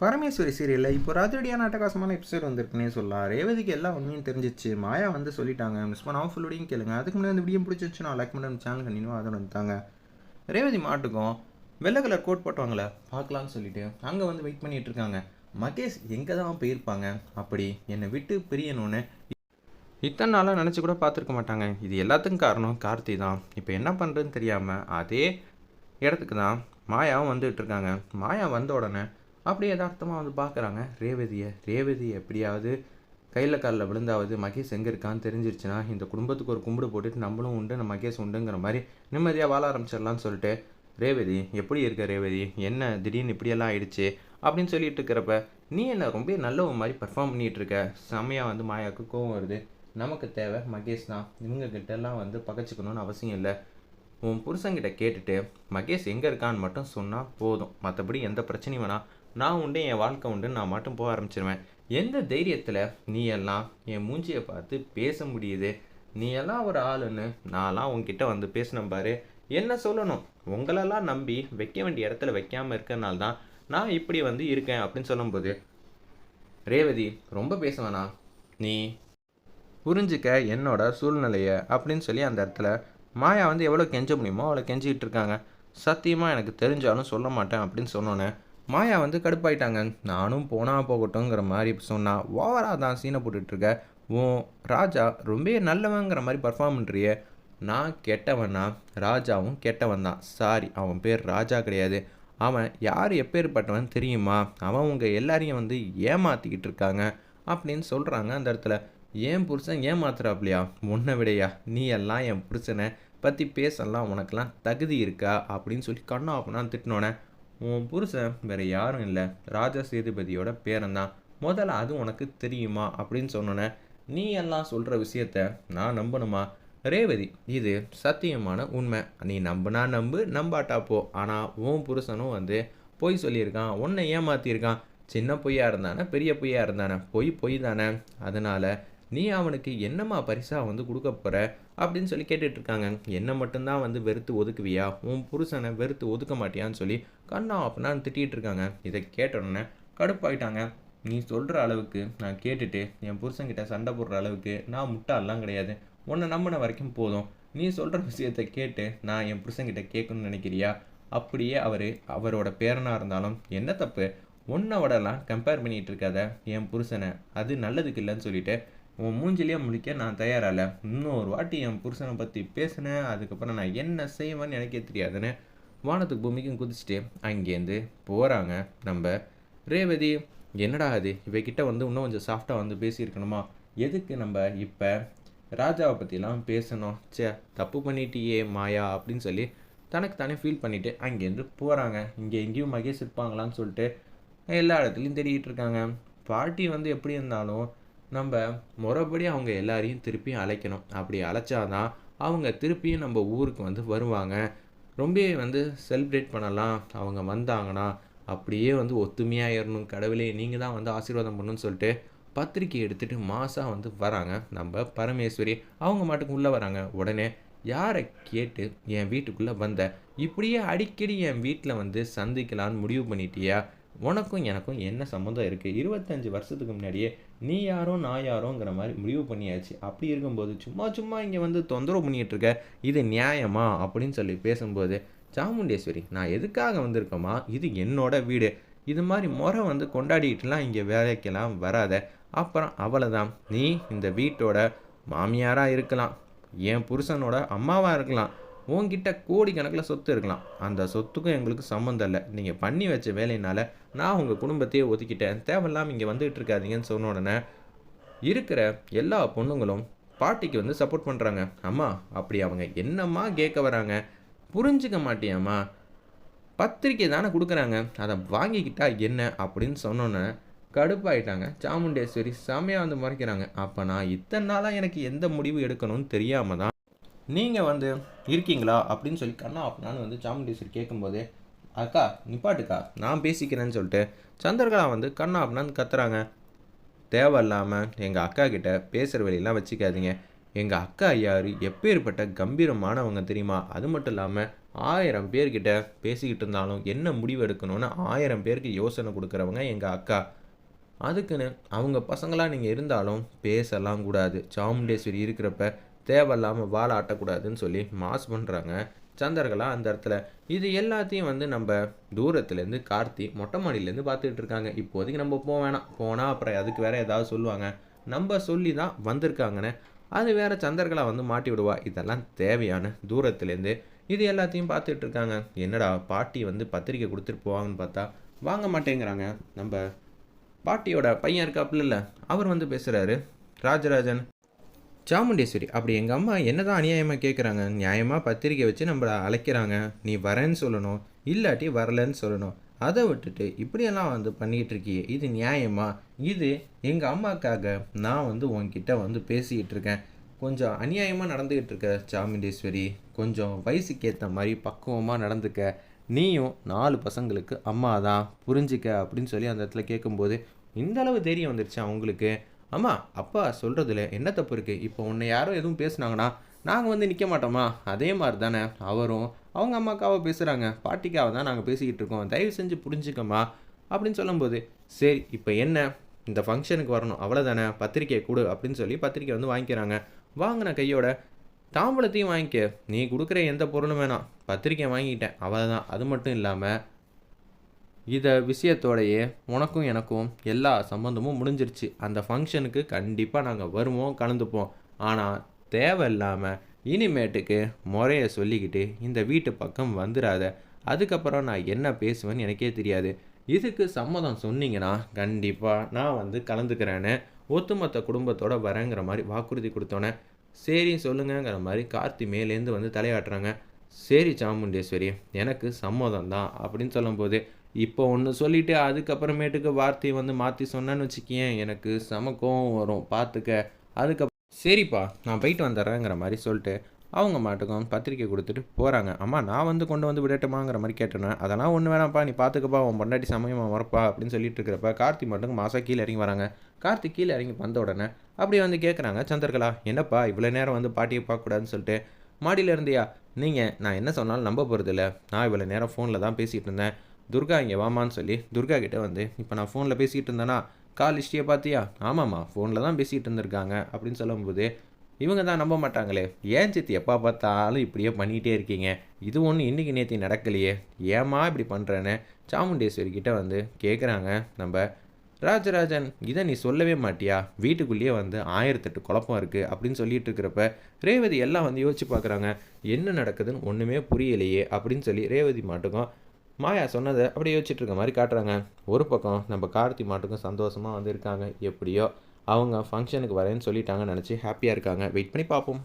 பரமேஸ்வரி சீரியலில் இப்போ ராத்திரடியான அட்டகாசமான எபிசோட் வந்திருக்குன்னே சொல்லலாம். ரேவதிக்கு எல்லா உண்மையும் தெரிஞ்சிச்சு. மாயா வந்து சொல்லிட்டாங்க மிஸ் பண்ணாமல் ஃபுல்லோடையும் கேளுங்க. அதுக்கு முன்னாடி அந்த வீடியோ பிடிச்சிருச்சுன்னா லைக் பண்ணி சேனல் கண்டினியூ அதை வந்துட்டாங்க. ரேவதி மாட்டுக்கும் வெள்ளை கலர் கோட் போட்டவங்கள பார்க்கலான்னு சொல்லிட்டு அங்கே வந்து வெயிட் பண்ணிட்டு இருக்காங்க. மகேஷ் எங்கே தான் போயிருப்பாங்க? அப்படி என்னை விட்டு பிரியணும்னு இத்தனை நாளாக நினச்சி கூட பார்த்துருக்க மாட்டாங்க. இது எல்லாத்துக்கும் காரணம் கார்த்தி தான். இப்போ என்ன பண்ணுறதுன்னு தெரியாமல் அதே இடத்துக்கு தான் மாயாவும் வந்துகிட்டு இருக்காங்க. மாயா வந்த உடனே அப்படி யதார்த்தமாக வந்து பார்க்குறாங்க. ரேவதியை ரேவதி எப்படியாவது கையில் காலில் விழுந்தாவது மகேஷ் எங்கே இருக்கான்னு தெரிஞ்சிருச்சுன்னா இந்த குடும்பத்துக்கு ஒரு கும்பிடு போட்டுட்டு நம்மளும் உண்டு நம்ம மகேஷ் உண்டுங்கிற மாதிரி நிம்மதியாக வாழ ஆரம்பிச்சிடலாம்னு சொல்லிட்டு ரேவதி எப்படி இருக்க ரேவதி? என்ன திடீர்னு இப்படியெல்லாம் ஆயிடுச்சு? அப்படின்னு சொல்லிட்டு இருக்கிறப்ப நீ என்ன ரொம்ப நல்ல மாதிரி பர்ஃபார்ம் பண்ணிகிட்டு இருக்க? செம்மையாக வந்து மாயாவுக்கு கோவம் வருது. நமக்கு தேவை மகேஷ் தான். இவங்ககிட்டலாம் வந்து பகச்சிக்கணும்னு அவசியம் இல்லை. உன் புருஷங்கிட்ட கேட்டுட்டு மகேஷ் எங்கே இருக்கான்னு மட்டும் சொன்னால் போதும். மற்றபடி எந்த பிரச்சனையும் வேணாம். நான் உண்டு என் வாழ்க்கை உண்டு நான் மட்டும் போக ஆரம்பிச்சிருவேன். எந்த தைரியத்தில் நீ எல்லாம் என் மூஞ்சியை பார்த்து பேச முடியுது? நீ எல்லாம் ஒரு ஆளுன்னு நான்லாம் உங்ககிட்ட வந்து பேசினேன் பாரு. என்ன சொல்லணும்? உங்களெல்லாம் நம்பி வைக்க வேண்டிய இடத்துல வைக்காமல் இருக்கிறனால தான் நான் இப்படி வந்து இருக்கேன் அப்படின்னு சொல்லும்போது ரேவதி ரொம்ப பேசுவேனா நீ புரிஞ்சுக்க என்னோட சூழ்நிலையை அப்படின்னு சொல்லி அந்த இடத்துல மாயா வந்து எவ்வளோ கெஞ்ச முடியுமோ அவ்வளோ கெஞ்சிக்கிட்டு இருக்காங்க. சத்தியமாக எனக்கு தெரிஞ்சாலும் சொல்ல மாட்டேன் அப்படின்னு சொன்னோன்னே மாயா வந்து கடுப்பாயிட்டாங்க. நானும் போனால் போகட்டும்ங்கிற மாதிரி சொன்னா ஓவராக தான் சீனை போட்டுட்ருக்க. ஓ ராஜா ரொம்ப நல்லவங்கிற மாதிரி பர்ஃபார்ம் பண்ணுறிய நான் கெட்டவனா ராஜாவும் கெட்டவன் தான். சாரி அவன் பேர் ராஜா கிடையாது. அவன் யார் எப்பேற்பட்டவன் தெரியுமா? அவன் உங்கள் எல்லாரையும் வந்து ஏமாற்றிக்கிட்டு இருக்காங்க. அப்படின்னு சொல்கிறாங்க அந்த இடத்துல. ஏன் புருஷன் ஏமாத்துறாப்லையா? உன்னை விடையா? நீ எல்லாம் என் புருஷனை பற்றி பேசலாம். உனக்கெல்லாம் தகுதி இருக்கா? அப்படின்னு சொல்லி கண்ணா அப்படின்னா திட்டினோன்னே உன் புருஷன் வேற யாரும் இல்லை. ராஜா சேதுபதியோட பேரன்தான். முதல்ல அது உனக்கு தெரியுமா அப்படின்னு சொன்னோன்னே நீ எல்லாம் சொல்கிற விஷயத்த நான் நம்பணுமா? ரேவதி இது சத்தியமான உண்மை. நீ நம்புனா நம்பு நம்பாட்டா போ. ஆனால் உன் புருஷனும் வந்து பொய் சொல்லியிருக்கான் உன்னை ஏமாத்தியிருக்கான். சின்ன பொய்யா இருந்தானே பெரிய பொய்யா இருந்தானே பொய் பொய் தானே. அதனால நீ அவனுக்கு என்னம்மா பரிசா வந்து கொடுக்க போகிற அப்படின்னு சொல்லி கேட்டுட்ருக்காங்க. என்னை மட்டும்தான் வந்து வெறுத்து ஒதுக்குவியா? உன் புருஷனை வெறுத்து ஒதுக்க மாட்டியான்னு சொல்லி கண்ணா அப்படின்னு திட்டிகிட்டு இருக்காங்க இதை கேட்டோடனே கடுப்பாயிட்டாங்க. நீ சொல்கிற அளவுக்கு நான் கேட்டுட்டு என் புருஷன்கிட்ட சண்டை போடுற அளவுக்கு நான் முட்டாள்லாம் கிடையாது. உன்னை நம்பின வரைக்கும் போதும். நீ சொல்கிற விஷயத்தை கேட்டு நான் என் புருஷன்கிட்ட கேட்கணும்னு நினைக்கிறியா? அப்படியே அவர் அவரோட பேரனாக இருந்தாலும் என்ன தப்பு? உன்னோடலாம் கம்பேர் பண்ணிகிட்டு இருக்காத என் புருஷனை. அது நல்லதுக்கு இல்லைன்னு சொல்லிட்டு உன் மூஞ்சிலேயே முழிக்க நான் தயாராகல இன்னொரு வாட்டி என் புருஷனை பற்றி பேசினேன் அதுக்கப்புறம் நான் என்ன செய்வேன்னு எனக்கே தெரியாதுன்னு வானத்துக்கு பூமிக்கும் குதிச்சுட்டு அங்கேருந்து போகிறாங்க நம்ம ரேவதி. என்னடா அது இவகிட்ட வந்து இன்னும் கொஞ்சம் சாஃப்டாக வந்து பேசியிருக்கணுமா? எதுக்கு நம்ம இப்போ ராஜாவை பற்றிலாம் பேசணும்? ச்சே தப்பு பண்ணிட்டியே மாயா அப்படின்னு சொல்லி தனக்கு தானே ஃபீல் பண்ணிவிட்டு அங்கேருந்து போகிறாங்க இங்கே எங்கேயும் மகேஷ் இருப்பாங்களான்னு சொல்லிட்டு எல்லா இடத்துலையும் தெரியிட்டு இருக்காங்க. பாட்டி வந்து எப்படி இருந்தாலும் நம்ம முறைப்படி அவங்க எல்லாரையும் திருப்பியும் அழைக்கணும். அப்படி அழைச்சாதான் அவங்க திருப்பியும் நம்ம ஊருக்கு வந்து வருவாங்க. ரொம்ப வந்து செலிப்ரேட் பண்ணலாம். அவங்க வந்தாங்கன்னா அப்படியே வந்து ஒத்துமையாக ஏறணும். கடவுளே நீங்கள் தான் வந்து ஆசீர்வாதம் பண்ணணும்னு சொல்லிட்டு பத்திரிக்கை எடுத்துகிட்டு மாதம் வந்து வராங்க. நம்ம பரமேஸ்வரி அவங்க மாட்டுக்கு உள்ளே வராங்க. உடனே யாரை கேட்டு என் வீட்டுக்குள்ளே வந்த? இப்படியே அடிக்கடி என் வீட்டில் வந்து சந்திக்கலான்னு முடிவு பண்ணிட்டியா? உனக்கும் எனக்கும் என்ன சம்மந்தம் இருக்குது இருபத்தஞ்சி வருஷத்துக்கு முன்னாடியே நீ யாரோ நான் யாரோங்கிற மாதிரி முடிவு பண்ணியாச்சு. அப்படி இருக்கும்போது சும்மா சும்மா இங்கே வந்து தொந்தரவு பண்ணிகிட்டு இருக்க இது நியாயமா? அப்படின்னு சொல்லி பேசும்போது சாமுண்டேஸ்வரி நான் எதுக்காக வந்திருக்கோமா இது என்னோட வீடு. இது மாதிரி முறை வந்து கொண்டாடிட்டுலாம் இங்கே வேலைக்கெல்லாம் வராத. அப்புறம் அவ்வளோதான் நீ இந்த வீட்டோட மாமியாராக இருக்கலாம். என் புருஷனோட அம்மாவாக இருக்கலாம். உன்கிட்ட கோடிக்கணக்கில் சொத்து இருக்கலாம். அந்த சொத்துக்கும் எங்களுக்கு சம்மந்தம் இல்லை. நீங்கள் பண்ணி வச்ச வேலையினால நான் உங்கள் குடும்பத்தையே ஒதுக்கிட்டேன். தேவையில்லாமல் இங்கே வந்துகிட்டு இருக்காதீங்கன்னு சொன்ன உடனே இருக்கிற எல்லா பொண்ணுங்களும் பாட்டிக்கு வந்து சப்போர்ட் பண்ணுறாங்க அம்மா அப்படி அவங்க என்னம்மா கேட்க வராங்க? புரிஞ்சுக்க மாட்டியாம்மா? பத்திரிக்கை தானே கொடுக்குறாங்க. அதை வாங்கிக்கிட்டா என்ன? அப்படின்னு சொன்னோன்னே கடுப்பாயிட்டாங்க. சாமுண்டேஸ்வரி செமையாக வந்து முறைக்கிறாங்க. அப்போ நான் இத்தனை நாளாக எனக்கு எந்த முடிவு எடுக்கணும்னு தெரியாமல் தான் நீங்கள் வந்து இருக்கீங்களா? அப்படின்னு சொல்லி கண்ணா அப்படின்னான்னு வந்து சாமுண்டேஸ்வரி கேட்கும்போது அக்கா நிப்பாட்டுக்கா நான் பேசிக்கிறேன்னு சொல்லிட்டு சந்திரகலா வந்து கண்ணா அப்படின்னான்னு கத்துறாங்க. தேவையில்லாமல் எங்கள் அக்கா கிட்ட பேசுகிற வழியெல்லாம் வச்சுக்காதீங்க. எங்கள் அக்கா யார் எப்பேற்பட்ட கம்பீரமானவங்க தெரியுமா? அது மட்டும் இல்லாமல் ஆயிரம் பேர்கிட்ட பேசிக்கிட்டு இருந்தாலும் என்ன முடிவு எடுக்கணும்னு ஆயிரம் பேருக்கு யோசனை கொடுக்குறவங்க எங்கள் அக்கா. அதுக்குன்னு அவங்க பசங்களாக நீங்கள் இருந்தாலும் பேசலாம் கூடாது. சாமுண்டேஸ்வரி இருக்கிறப்ப தேவையில்லாமல் வாழ ஆட்டக்கூடாதுன்னு சொல்லி மாஸ் பண்ணுறாங்க சந்தர்களாக அந்த இடத்துல. இது எல்லாத்தையும் வந்து நம்ம தூரத்துலேருந்து கார்த்தி மொட்டை மாடியிலேருந்து பார்த்துட்டு இருக்காங்க. இப்போதைக்கு நம்ம போக வேணாம். போனால் அப்புறம் அதுக்கு வேற ஏதாவது சொல்லுவாங்க. நம்ம சொல்லி தான் வந்திருக்காங்கன்னு அது வேற சந்தர்களாக வந்து மாட்டி விடுவா. இதெல்லாம் தேவையான தூரத்துலேருந்து இது எல்லாத்தையும் பார்த்துட்டு இருக்காங்க. என்னடா பாட்டி வந்து பத்திரிக்கை கொடுத்துட்டு போவாங்கன்னு பார்த்தா வாங்க மாட்டேங்கிறாங்க. நம்ம பாட்டியோட பையன் இருக்காப்புல இல்லை. அவர் வந்து பேசுகிறாரு ராஜராஜன் சாமுண்டேஸ்வரி அப்படி எங்கள் அம்மா என்னதான் அநியாயமாக கேட்குறாங்க நியாயமாக பத்திரிக்கை வச்சு நம்மளை அழைக்கிறாங்க நீ வரேன்னு சொல்லணும் இல்லாட்டி வரலன்னு சொல்லணும் அதை விட்டுட்டு இப்படியெல்லாம் வந்து பண்ணிக்கிட்டு இருக்கியே இது நியாயமா? இது எங்கள் அம்மாக்காக நான் வந்து உன்கிட்ட வந்து பேசிக்கிட்டு இருக்கேன். கொஞ்சம் அநியாயமாக நடந்துக்கிட்டு இருக்க சாமுண்டேஸ்வரி கொஞ்சம் வயசுக்கு ஏற்ற மாதிரி பக்குவமாக நடந்துக்க. நீயும் நாலு பசங்களுக்கு அம்மா தான் புரிஞ்சிக்க அப்படின்னு சொல்லி அந்த இடத்துல கேட்கும்போது இந்த அளவு தைரியம் வந்துருச்சு அவங்களுக்கு அம்மா அப்பா சொல்கிறதுல என்ன தப்பு இருக்குது இப்போ உன்னை யாரும் எதுவும் பேசுனாங்கன்னா நாங்கள் வந்து நிற்க மாட்டோமா? அதே மாதிரி தானே அவரும் அவங்க அம்மாக்காவை பேசுகிறாங்க பாட்டிக்காவை தான் நாங்கள் பேசிக்கிட்டு இருக்கோம். தயவு செஞ்சு புரிஞ்சுக்கம்மா அப்படின்னு சொல்லும்போது சரி இப்போ என்ன? இந்த ஃபங்க்ஷனுக்கு வரணும். அவ்வளோதானே பத்திரிக்கை கொடு அப்படின்னு சொல்லி பத்திரிக்கை வந்து வாங்கிக்கிறாங்க. வாங்கின கையோட தாம்பூலத்தையும் வாங்கிக்க. நீ கொடுக்குற எந்த பொருளும் வேணாம். பத்திரிக்கை வாங்கிட்டேன். அவ்வளோதான் அது மட்டும் இல்லாமல் இதை விஷயத்தோடையே உனக்கும் எனக்கும் எல்லா சம்மந்தமும் முடிஞ்சிருச்சு. அந்த ஃபங்க்ஷனுக்கு கண்டிப்பாக நாங்கள் வருவோம் கலந்துப்போம். ஆனால் தேவையில்லாமல் இனிமேட்டுக்கு முறையை சொல்லிக்கிட்டு இந்த வீட்டு பக்கம் வந்துடாத அதுக்கப்புறம் நான் என்ன பேசுவேன்னு எனக்கே தெரியாது. இதுக்கு சம்மதம் சொன்னீங்கன்னா கண்டிப்பாக நான் வந்து கலந்துக்கிறேன்னு ஒட்டுமொத்த குடும்பத்தோட வரேங்கிற மாதிரி வாக்குறுதி கொடுத்தோன்னே சரி சொல்லுங்கங்கிற மாதிரி கார்த்தி மேலேருந்து வந்து தலையாட்டுறாங்க. சரி சாமுண்டேஸ்வரி எனக்கு சம்மதம் தான் அப்படின்னு சொல்லும்போது இப்போ ஒன்று சொல்லிவிட்டு அதுக்கப்புறமேட்டுக்கு வார்த்தையை வந்து மாற்றி சொன்னேன்னு வச்சுக்கேன் எனக்கு செம கோவம் வரும். பார்த்துக்க அதுக்கப்புறம் சரிப்பா நான் போயிட்டு வந்துடுறேங்கிற மாதிரி சொல்லிட்டு அவங்க மாட்டுக்கும் பத்திரிக்கை கொடுத்துட்டு போகிறாங்க அம்மா நான் வந்து கொண்டு வந்து விடட்டுமாங்கிற மாதிரி கேட்டேன் அதெல்லாம் ஒன்று வேணாம்ப்பா நீ பார்த்துக்கப்பா உன் பொண்டாட்டி சமயமாக வரப்பா அப்படின்னு சொல்லிட்டு இருக்கிறப்ப கார்த்தி மட்டும் மாதம் கீழே இறங்கி வராங்க. கார்த்தி கீழே இறங்கி வந்த உடனே அப்படி வந்து கேட்குறாங்க சந்திரகலா என்னப்பா இவ்வளோ நேரம் வந்து பாட்டியை பார்க்கக்கூடாதுன்னு சொல்லிட்டு? மாடியில் இருந்தியா நீங்கள் நான் என்ன சொன்னாலும் நம்ப போகிறதில்ல நான் இவ்வளோ நேரம் ஃபோனில் தான் பேசிகிட்டு இருந்தேன். துர்கா இங்கே வாமான்னு சொல்லி துர்கா கிட்டே வந்து இப்போ நான் ஃபோனில் பேசிகிட்டு இருந்தேன்னா கால் ஹிஸ்ட்ரியை பார்த்தியா? ஆமாம்மா ஃபோனில் தான் பேசிகிட்டு இருந்திருக்காங்க அப்படின்னு சொல்லும்போது இவங்க தான் நம்ப மாட்டாங்களே ஏன் சித்தி எப்போ பார்த்தாலும் இப்படியே பண்ணிகிட்டே இருக்கீங்க? இது ஒன்று இன்றைக்கி நேற்று நடக்கலையே ஏமா இப்படி பண்ணுறேன்னு சாமுண்டேஸ்வரி கிட்டே வந்து கேட்குறாங்க நம்ம ராஜராஜன் இதை நீ சொல்லவே மாட்டியா? வீட்டுக்குள்ளேயே வந்து ஆயிரத்தெட்டு குழப்பம் இருக்குது அப்படின்னு சொல்லிட்டு இருக்கிறப்ப ரேவதி எல்லாம் வந்து யோசிச்சு பார்க்குறாங்க என்ன நடக்குதுன்னு ஒன்றுமே புரியலையே அப்படின்னு சொல்லி ரேவதி மாட்டுக்கும் மாயா சொன்னதை அப்படியே யோசிச்சுட்டு இருக்க மாதிரி காட்டுறாங்க. ஒரு பக்கம் நம்ம கார்த்தி மாட்டுக்கும் சந்தோஷமாக வந்து இருக்காங்க எப்படியோ அவங்க ஃபங்க்ஷனுக்கு வரேன்னு சொல்லிட்டாங்கன்னு நினச்சி ஹாப்பியாக இருக்காங்க. வெயிட் பண்ணி பார்ப்போம்.